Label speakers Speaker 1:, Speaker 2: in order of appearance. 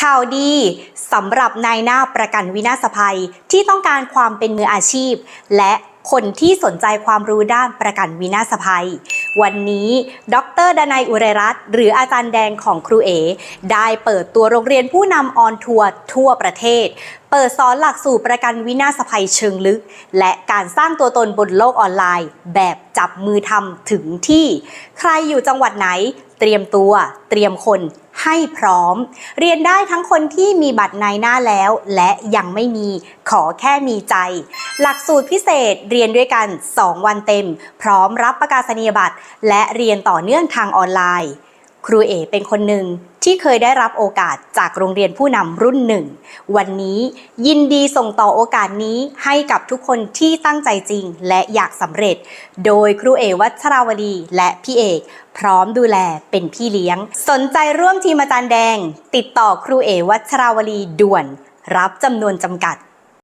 Speaker 1: ข่าวดีสำหรับนายหน้าประกันวินาศภัยที่ต้องการความเป็นมืออาชีพ และคนที่สนใจความรู้ด้านประกันวินาศภัย วันนี้ ดรดนัยอุไรรัตน์หรืออาจารย์แดงของครูเอ ได้เปิดตัวโรงเรียนผู้นำออนทัวร์ทั่วประเทศ เปิดสอนหลักสูตรประกันวินาศภัยเชิงลึก และการสร้างตัวตนบนโลกออนไลน์ แบบจับมือทำถึงที่ ใครอยู่จังหวัดไหน เตรียมตัว เตรียมคน ให้พร้อม เรียนได้ทั้งคนที่มีบัตรนายหน้าแล้ว และยังไม่มีขอแค่มีใจ หลักสูตรพิเศษเรียนด้วยกัน 2 วันเต็ม พร้อมรับประกาศนียบัตร และเรียนต่อเนื่องทางออนไลน์ ครูเอเป็นคนหนึ่งที่เคยได้รับโอกาสจากโรงเรียนผู้นำรุ่นหนึ่ง วันนี้ยินดีส่งต่อโอกาสนี้ให้กับทุกคนที่ตั้งใจจริงและอยากสำเร็จ โดยครูเอวัชราวดีและพี่เอก พร้อมดูแลเป็นพี่เลี้ยง สนใจร่วมทีมอาจารย์แดง ติดต่อครูเอวัชราวดีด่วน รับจำนวนจำกัด